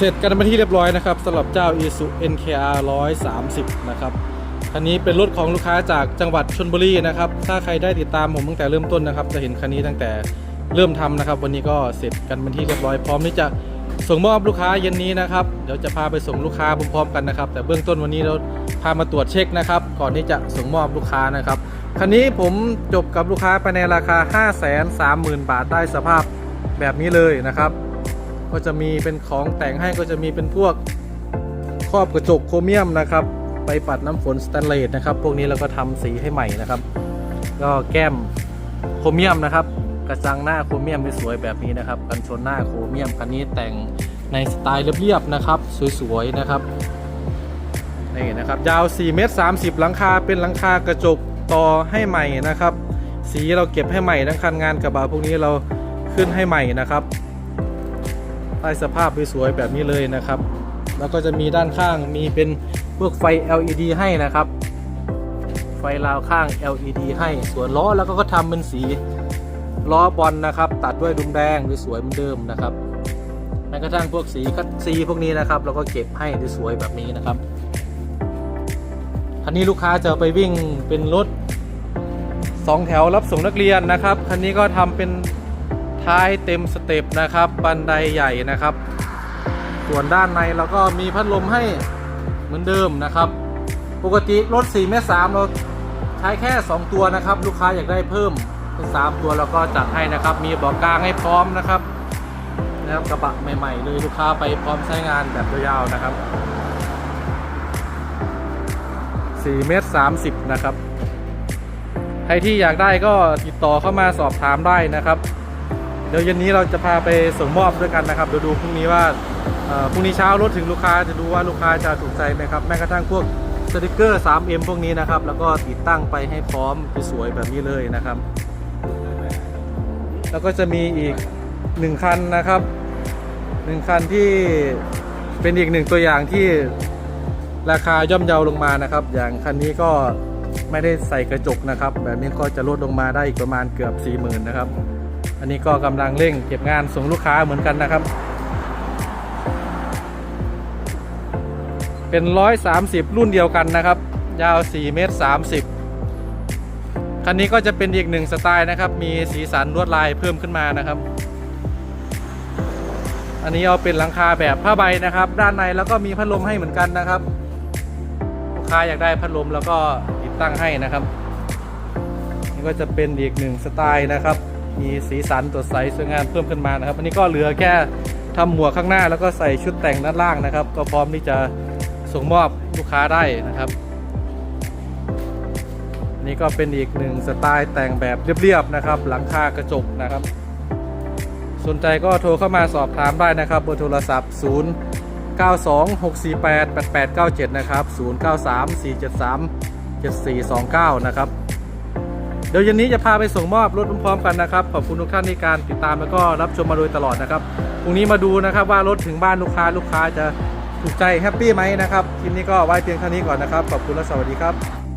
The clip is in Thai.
เสร็จกันมาที่เรียบร้อยนะครับสำหรับเจ้า Isuzu NKR 130 นะครับคันนี้เป็นรถของลูกค้าจากจังหวัดชลบุรีนะครับ ถ้าใครได้ติดตามผมตั้งแต่เริ่มต้นนะครับ จะเห็นคันนี้ตั้งแต่เริ่มทำนะครับ วันนี้ก็เสร็จกันเป็นที่เรียบร้อยพร้อมที่จะส่งมอบลูกค้าเย็นนี้นะครับ เดี๋ยวจะพาไปส่งลูกค้าพร้อมๆกันนะครับ แต่เบื้องต้นวันนี้เราพามาตรวจเช็คนะครับ ก่อนที่จะส่งมอบลูกค้านะครับ คันนี้ผมจบกับลูกค้าไปในราคา 5 3 0 0 0 0 บาทได้สภาพแบบนี้เลยนะครับ ก็จะมีเป็นของแต่งให้ก็จะมีเป็นพวกครอบกระจกโครเมียมนะครับ ไปปัดน้ำฝนสแตนเลสนะครับ พวกนี้เราก็ทำสีให้ใหม่นะครับ ก็แก้มโครเมียมนะครับ กระจังหน้าโครเมียมสวยๆแบบนี้นะครับกันชนหน้าโครเมียมคันนี้แต่งในสไตล์เรียบๆนะครับ สวยๆนะครับนี่นะครับยาว 4 เมตร 30 หลังคาเป็นหลังคากระจกต่อให้ใหม่นะครับ สีเราเก็บให้ใหม่ทั้งคันงานกระบะพวกนี้เราขึ้นให้ใหม่นะครับ ได้สภาพสวยๆแบบนี้เลยนะครับ แล้วก็จะมีด้านข้างมีเป็นพวกไฟ LED ให้นะครับ ไฟราวข้าง LED ให้ส่วนล้อแล้วก็ทำเป็นสีล้อบอลนะครับ ตัดด้วยดุมแดงสวยๆเหมือนเดิมนะครับแม้กระทั่งพวกสีคัดสีพวกนี้นะครับเราก็เก็บให้สวยๆแบบนี้นะครับคันนี้ลูกค้าจะไปวิ่งเป็นรถสองแถวรับส่งนักเรียนนะครับคันนี้ก็ทำเป็น ท้ายเต็มสเต็ปนะครับ บันไดใหญ่นะครับ ส่วนด้านในเราก็มีพัดลมให้เหมือนเดิมนะครับ ปกติรถ4เมตร3เราใช้แค่ 2 ตัวนะครับ ลูกค้าอยากได้เพิ่มเป็น3ตัวเราก็จัดให้นะครับ มีเบอกกลางให้พร้อมนะครับแล้วกระบะใหม่ๆเลยลูกค้าไปพร้อมใช้งานแบบยาวๆนะครับ4เมตร30นะครับใครที่อยากได้ก็ติดต่อเข้ามาสอบถามได้นะครับ เดี๋ยวเย็นนี้เราจะพาไปส่งมอบด้วยกันนะครับเดี๋ยวดูพรุ่งนี้ว่าพรุ่งนี้เช้ารถถึงลูกค้าจะดูว่าลูกค้าจะถูกใจไหมครับแม้กระทั่งพวกสติกเกอร์ 3M พวกนี้นะครับ แล้วก็ติดตั้งไปให้พร้อมสวยแบบนี้เลยนะครับ แล้วก็จะมีอีกหนึ่งคันนะครับหนึ่งคันที่เป็นอีกหนึ่งตัวอย่างที่ราคาย่อมเยาลงมานะครับ อย่างคันนี้ก็ไม่ได้ใส่กระจกนะครับ แบบนี้ก็จะลดลงมาได้อีกประมาณเกือบ 40,000 นะครับ อันนี้ก็กำลังเร่งเก็บงานส่งลูกค้าเหมือนกันนะครับ เป็น 130 รุ่นเดียวกันนะครับ ยาว 4 เมตร 30 คันนี้ก็จะเป็นอีกหนึ่งสไตล์นะครับ มีสีสันลวดลายเพิ่มขึ้นมานะครับ อันนี้เอาเป็นหลังคาแบบผ้าใบนะครับ ด้านในแล้วก็มีพัดลมให้เหมือนกันนะครับลูกค้าอยากได้พัดลมแล้วก็ติดตั้งให้นะครับนี่ก็จะเป็นอีกหนึ่งสไตล์นะครับ มีสีสันสดใสสวยงามเพิ่มขึ้นมานะครับ อันนี้ก็เหลือแค่ทำหมวกข้างหน้าแล้วก็ใส่ชุดแต่งด้านล่างนะครับ ก็พร้อมที่จะส่งมอบลูกค้าได้นะครับนนี่ก็เป็นอีกหนึ่งสไตล์แต่งแบบเรียบๆนะครับ หลังคากระจกนะครับ สนใจก็โทรเข้ามาสอบถามได้นะครับเบอร์โทรศัพท์ 0 9 2 6 4 8 8 8 9 7 นะครับ 0 9 3 4 7 3 7 4 2 9 นะครับ เดี๋ยวเย็นนี้จะพาไปส่งมอบรถพร้อมๆกันนะครับ ขอบคุณทุกท่านในการติดตามแล้วก็รับชมมาโดยตลอดนะครับพรุ่งนี้มาดูนะครับว่ารถถึงบ้านลูกค้าลูกค้าจะถูกใจแฮปปี้ไหมนะครับคลิปนี้ก็ไว้เพียงเท่านี้ก่อนนะครับ ขอบคุณและสวัสดีครับ